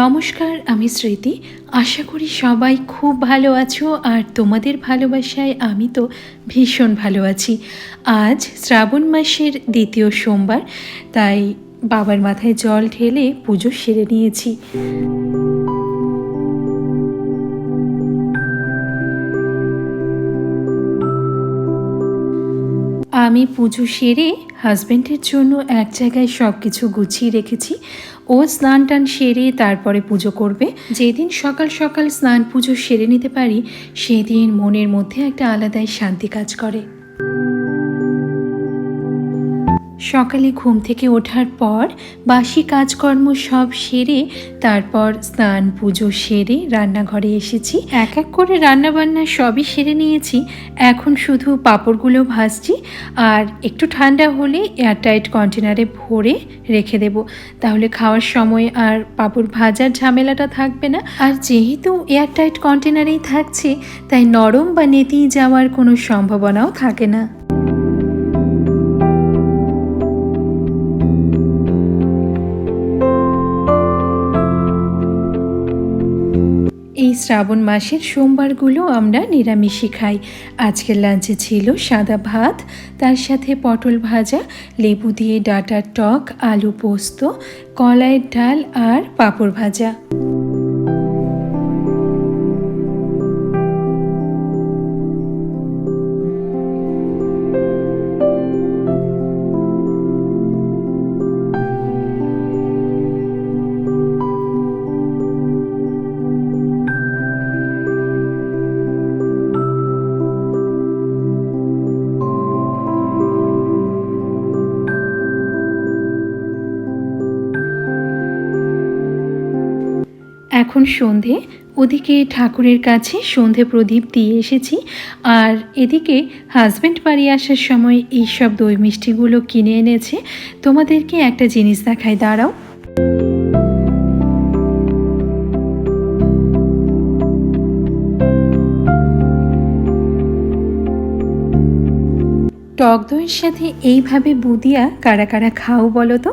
নমস্কার, আমি স্মৃতি। আশা করি সবাই খুব ভালো আছো আর তোমাদের ভালোবাসায় আমি তো ভীষণ ভালো আছি। আজ শ্রাবণ মাসের দ্বিতীয় সোমবার, তাই বাবার মাথায় জল ঢেলে পুজো সেরে নিয়েছি। আমি পুজো সেরে হাজব্যান্ডের জন্য এক জায়গায় সব কিছু গুছিয়ে রেখেছি। ও স্নান টান সেরে তারপরে পুজো করবে। যেদিন সকাল সকাল স্নান পুজো সেরে নিতে পারি, সেদিন মনের মধ্যে একটা আলাদাই শান্তি কাজ করে। সকালে ঘুম থেকে ওঠার পর বাসি কাজকর্ম সব সেরে তারপর স্নান, পুজো সেরে রান্নাঘরে এসেছি। এক এক করে রান্না বান্না সবই সেরে নিয়েছি। এখন শুধু পাঁপড়গুলো ভাজছি আর একটু ঠান্ডা হলে এয়ারটাইট কন্টেনারে ভরে রেখে দেব। তাহলে খাওয়ার সময় আর পাঁপড় ভাজার ঝামেলাটা থাকবে না। আর যেহেতু এয়ারটাইট কন্টেনারেই থাকছে, তাই নরম বা নেতিয়ে যাওয়ার কোনো সম্ভাবনাও থাকে না। শ্রাবণ মাসের সোমবারগুলো আমরা নিরামিষই খাই। আজকের লাঞ্চে ছিল সাদা ভাত, তার সাথে পটল ভাজা, লেবু দিয়ে ডাটার টক, আলু পোস্ত, কলাইয়ের ডাল আর পাঁপড় ভাজা। এখন সন্ধে। ওদিকে ঠাকুরের কাছে সন্ধে প্রদীপ দিয়ে এসেছি। আর এদিকে হাজব্যান্ড বাড়ি আসার সময় এইসব দই মিষ্টিগুলো কিনে এনেছে। তোমাদেরকে একটা জিনিস দেখায় দাঁড়াও। টক দইয়ের সাথে এইভাবে বুদিয়া কারা কারা খাও বলো তো?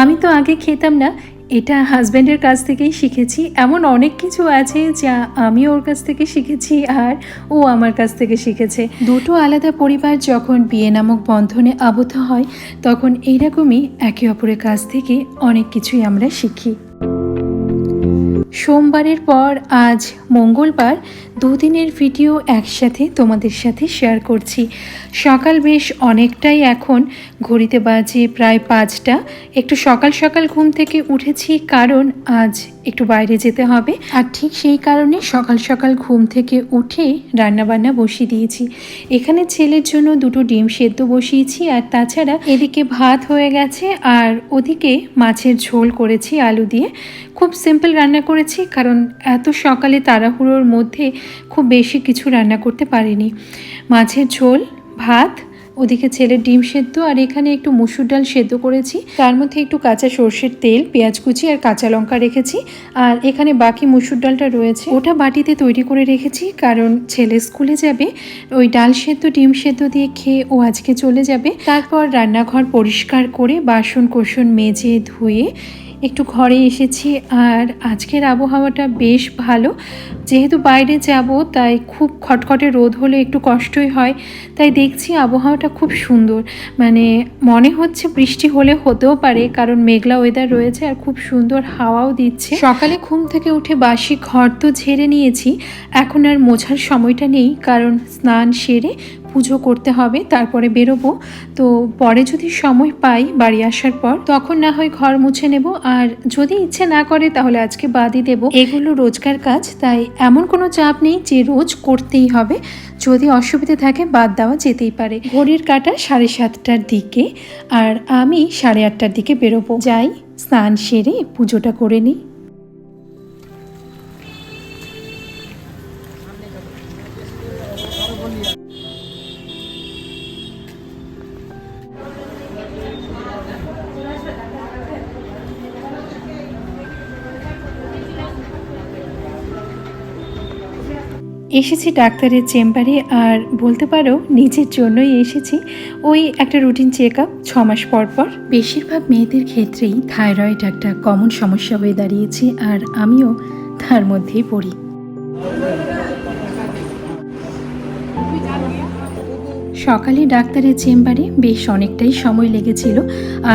আমি তো আগে খেতাম না এটা হাজব্যান্ডের কাছ থেকেই শিখেছি। এমন অনেক কিছু আছে যা আমি ওর কাছ থেকে শিখেছি আর ও আমার কাছ থেকে শিখেছে। দুটো আলাদা পরিবার যখন বিয়ে নামক বন্ধনে আবদ্ধ হয়, তখন এইরকমই একে অপরের কাছ থেকে অনেক কিছুই আমরা শিখি। সোমবারের পর আজ মঙ্গলবার দুদিনের ভিডিও একসাথে তোমাদের সাথে শেয়ার করছি। সকাল বেশ অনেকটাই এখন, ঘড়িতে বাজে প্রায় পাঁচটা। একটু সকাল সকাল ঘুম থেকে উঠেছি, কারণ আজ একটু বাইরে যেতে হবে। আর ঠিক সেই কারণে সকাল সকাল ঘুম থেকে উঠে রান্নাবান্না বসিয়ে দিয়েছি। এখানে ছেলের জন্য দুটো ডিম সেদ্ধ বসিয়েছি, আর তাছাড়া এদিকে ভাত হয়ে গেছে, আর ওদিকে মাছের ঝোল করেছি, আলু দিয়ে। খুব সিম্পল রান্না করেছি, কারণ এত সকালে তাড়াহুড়োর মধ্যে খুব বেশি কিছু রান্না করতে পারিনি। মাছের ঝোল, ভাত, ওদিকে ছেলের ডিম সেদ্ধ, আর এখানে একটু মুসুর ডাল সেদ্ধ করেছি। তার মধ্যে একটু কাঁচা সর্ষের তেল, পেঁয়াজ কুচি আর কাঁচা লঙ্কা রেখেছি। আর এখানে বাকি মুসুর ডালটা রয়েছে। ওটা বাটিতে তৈরি করে রেখেছি, কারণ ছেলে স্কুলে যাবে। ওই ডাল সেদ্ধ, ডিম সেদ্ধ দিয়ে খেয়ে ও আজকে চলে যাবে। তারপর রান্নাঘর পরিষ্কার করে বাসন কোসন মেজে ধুয়ে একটু ঘরে এসেছি আর আজকের আবহাওয়াটা বেশ ভালো। যেহেতু বাইরে যাব তাই খুব খটখটে রোদ হলে একটু কষ্টই হয়। তাই দেখছি আবহাওয়াটা খুব সুন্দর। মানে মনে হচ্ছে বৃষ্টি হলে হতেও পারে কারণ মেঘলা ওয়েদার রয়েছে আর খুব সুন্দর হাওয়াও দিচ্ছে। সকালে ঘুম থেকে উঠে বাসি ঘর তো ঝেড়ে নিয়েছি। এখন আর মোছার সময়টা নেই কারণ স্নান সেরে পুজো করতে হবে, তারপরে বেরোবো। তো পরে যদি সময় পাই বাড়ি আসার পর, তখন না হয় ঘর মুছে নেব। আর যদি ইচ্ছে না করে, তাহলে আজকে বাদই দেব। এগুলো রোজকার কাজ, তাই এমন কোনো চাপ নেই যে রোজ করতেই হবে। যদি অসুবিধে থাকে, বাদ দেওয়া যেতেই পারে। ঘড়ির কাটা সাড়ে সাতটার দিকে, আর আমি সাড়ে আটটার দিকে বেরোবো। যাই, স্নান সেরে পুজোটা করে নিই। এসেছি ডাক্তারের চেম্বারে আর বলতে পারো নিজের জন্যই এসেছি। ওই একটা রুটিন চেক আপ ছ মাস পর পর। বেশিরভাগ মেয়েদের ক্ষেত্রেই থাইরয়েড একটা কমন সমস্যা হয়ে দাঁড়িয়েছে আর আমিও তার মধ্যেই পড়ি। সকালে ডাক্তারের চেম্বারে বেশ অনেকটাই সময় লেগেছিল।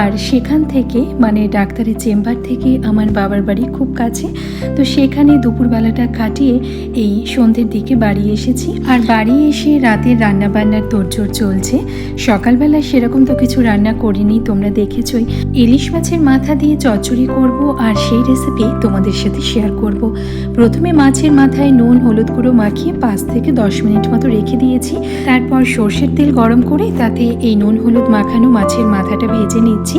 আর সেখান থেকে মানে ডাক্তারের চেম্বার থেকে আমার বাবার বাড়ি খুব কাছে। তো সেখানে দুপুরবেলাটা কাটিয়ে এই সন্ধ্যের দিকে বাড়ি এসেছি। আর বাড়ি এসে রাতের রান্নাবান্নার তোড়জোড় চলছে। সকালবেলা সেরকম তো কিছু রান্না করিনি, তোমরা দেখেছই। ইলিশ মাছের মাথা দিয়ে চচ্চড়ি করব আর সেই রেসিপি তোমাদের সাথে শেয়ার করব। প্রথমে মাছের মাথায় নুন, হলুদ গুঁড়ো মাখিয়ে পাঁচ থেকে দশ মিনিট মতো রেখে দিয়েছি। তারপর সর্ষের তেল গরম করে তাতে এই নুন, হলুদ মাখানো মাছের মাথাটা ভেজে নিচ্ছি।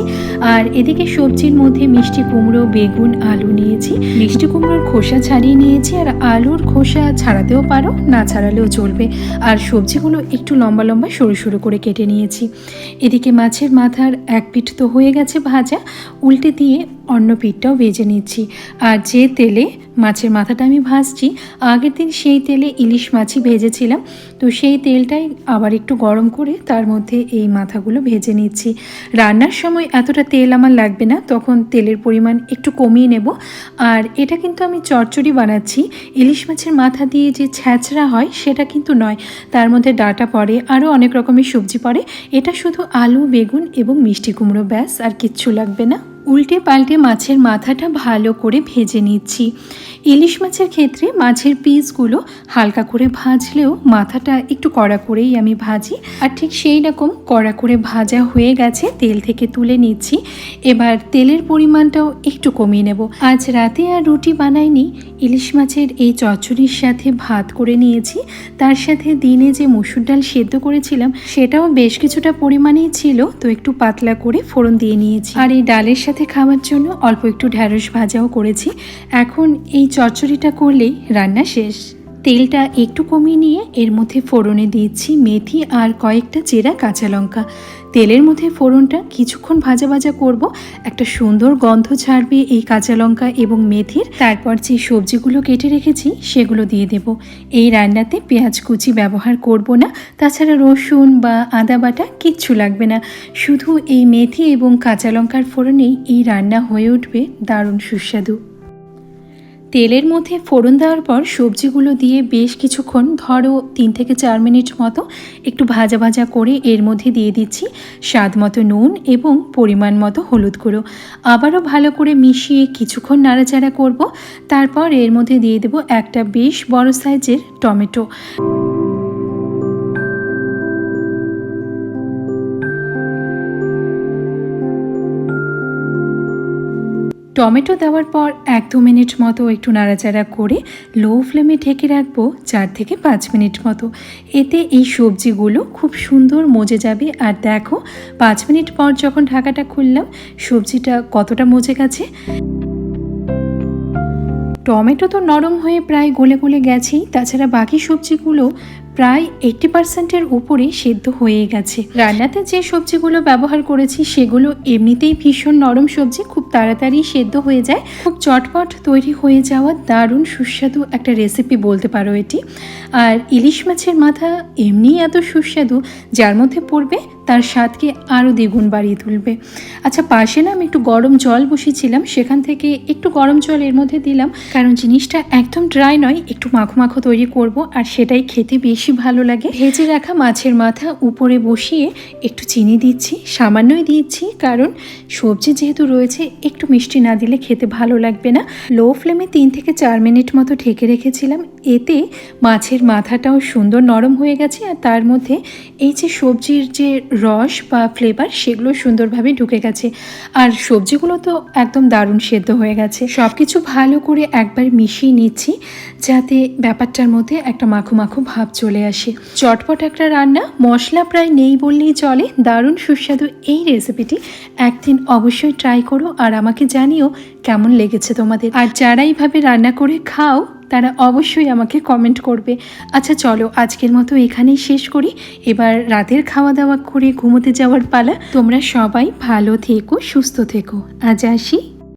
আর এদিকে সবজির মধ্যে মিষ্টি কুমড়ো, বেগুন, আলু নিয়েছি। মিষ্টি কুমড়োর খোসা ছাড়িয়ে নিয়েছি। আর আলুর খোসা ছাড়াতেও পারো, না ছাড়ালেও চলবে। আর সবজিগুলো একটু লম্বা লম্বা সরু সরু করে কেটে নিয়েছি। এদিকে মাছের মাথার এক পিঠ তো হয়ে গেছে ভাজা। উল্টে দিয়ে অন্য পিঠটাও ভেজে নিচ্ছি। আর যে তেলে মাছের মাথাটা আমি ভাজছি, আগের দিন সেই তেলে ইলিশ মাছই ভেজেছিলাম। তো সেই তেলটাই আবার একটু গরম করে তার মধ্যে এই মাথাগুলো ভেজে নিচ্ছি। রান্নার সময় এতটা তেল আমার লাগবে না, তখন তেলের পরিমাণ একটু কমিয়ে নেব। আর এটা কিন্তু আমি চচ্চড়ি বানাচ্ছি। ইলিশ মাছের মাথা দিয়ে যে ছ্যাঁচড়া হয় সেটা কিন্তু নয়। তার মধ্যে ডাটা পড়ে, আরও অনেক রকমের সবজি পড়ে। এটা শুধু আলু, বেগুন এবং মিষ্টি কুমড়ো ব্যাস, আর কিচ্ছু লাগবে না। উল্টে পাল্টে মাছের মাথাটা ভালো করে ভেজে নিচ্ছি। ইলিশ মাছের ক্ষেত্রে মাছের পিসগুলো হালকা করে ভাজলেও মাথাটা একটু কড়া করেই আমি ভাজি। আর ঠিক সেই রকম কড়া করে ভাজা হয়ে গেছে, তেল থেকে তুলে নিচ্ছি। এবার তেলের পরিমাণটাও একটু কমিয়ে নেব। আজ রাতে আর রুটি বানাইনি, ইলিশ মাছের এই চচ্চড়ির সাথে ভাত করে নিয়েছি। তার সাথে দিনে যে মসুর ডাল সেদ্ধ করেছিলাম, সেটাও বেশ কিছুটা পরিমাণেই ছিল, তো একটু পাতলা করে ফোড়ন দিয়ে নিয়েছি। আর এই ডালের সাথে খাওয়ার জন্য অল্প একটু ঢ্যাঁড়স ভাজাও করেছি। এখন এই চচ্চড়িটা করলেই রান্না শেষ। তেলটা একটু কমিয়ে নিয়ে এর মধ্যে ফোড়নে দিয়েছি মেথি আর কয়েকটা চেরা কাঁচা লঙ্কা। তেলের মধ্যে ফোড়নটা কিছুক্ষণ ভাজা ভাজা করব। একটা সুন্দর গন্ধ ছাড়বে এই কাঁচা লঙ্কা এবং মেথির। তারপর যে সবজিগুলো কেটে রেখেছি, সেগুলো দিয়ে দেব। এই রান্নাতে পেঁয়াজ কুচি ব্যবহার করব না। তাছাড়া রসুন বা আদা বাটা কিচ্ছু লাগবে না। শুধু এই মেথি এবং কাঁচা লঙ্কার ফোড়নেই এই রান্না হয়ে উঠবে। দারুণ সুস্বাদু। তেলের মধ্যে ফোড়ন দেওয়ার পর সবজিগুলো দিয়ে বেশ কিছুক্ষণ ধরো তিন থেকে চার মিনিট মতো একটু ভাজা ভাজা করে এর মধ্যে দিয়ে দিচ্ছি স্বাদ মতো নুন এবং পরিমাণ মতো হলুদ গুঁড়ো। আবারও ভালো করে মিশিয়ে কিছুক্ষণ নাড়াচাড়া করব। তারপর এর মধ্যে দিয়ে দেব একটা বেশ বড় সাইজের টমেটো। টমেটো দেওয়ার পর এক দু মিনিট মতো একটু নাড়াচাড়া করে লো ফ্লেমে ঢেকে রাখব চার থেকে পাঁচ মিনিট মতো। এতে এই সবজিগুলো খুব সুন্দর মজে যাবে। আর দেখো, পাঁচ মিনিট পর যখন ঢাকাটা খুললাম, সবজিটা কতটা মজে গেছে। টমেটো তো নরম হয়ে প্রায় গলে গলে গেছেই। তাছাড়া বাকি সবজিগুলো প্রায় এইট্টি পার্সেন্টের উপরে সেদ্ধ হয়ে গেছে। রান্নাতে যে সবজিগুলো ব্যবহার করেছি, সেগুলো এমনিতেই ভীষণ নরম সবজি, খুব তাড়াতাড়ি সেদ্ধ হয়ে যায়। খুব চটপট তৈরি হয়ে যাওয়া দারুণ সুস্বাদু একটা রেসিপি বলতে পারো এটি। আর ইলিশ মাছের মাথা এমনিই এত সুস্বাদু, যার মধ্যে পড়বে তার স্বাদকে আরও দ্বিগুণ বাড়িয়ে তুলবে। আচ্ছা পাশে না আমি একটু গরম জল বসিয়েছিলাম, সেখান থেকে একটু গরম জল এর মধ্যে দিলাম, কারণ জিনিসটা একদম ড্রাই নয়, একটু মাখো মাখো তৈরি করব, আর সেটাই খেতে বেশি ভালো লাগে। ভেজে রাখা মাছের মাথা উপরে বসিয়ে একটু চিনি দিচ্ছি, সামান্যই দিচ্ছি, কারণ সবজি যেহেতু রয়েছে, একটু মিষ্টি না দিলে খেতে ভালো লাগবে না। লো ফ্লেমে তিন থেকে চার মিনিট মতো ঢেকে রেখেছিলাম, এতে মাছের মাথাটাও সুন্দর নরম হয়ে গেছে, আর তার মধ্যে এই যে সবজির যে রস বা ফ্লেভার সেগুলো সুন্দরভাবে ঢুকে গেছে। আর সবজিগুলো তো একদম দারুণ সেদ্ধ হয়ে গেছে। সব কিছু ভালো করে একবার মিশিয়ে নিচ্ছি যাতে ব্যাপারটার মধ্যে একটা মাখো মাখো ভাব চলে আসে। চটপট একটা রান্না মশলা প্রায় নেই বললেই চলে। দারুণ সুস্বাদু এই রেসিপিটি একদিন অবশ্যই ট্রাই করো আর আমাকে জানিও কেমন লেগেছে তোমাদের। আর যারা এইভাবে রান্না করে খাও তারা অবশ্যই আমাকে কমেন্ট করবে। আচ্ছা চলো, আজকের মতো এখানেই শেষ করি। এবার রাতের খাওয়া দাওয়া করে ঘুমোতে যাওয়ার পালা। তোমরা সবাই ভালো থেকো, সুস্থ থেকো। আজ আসি।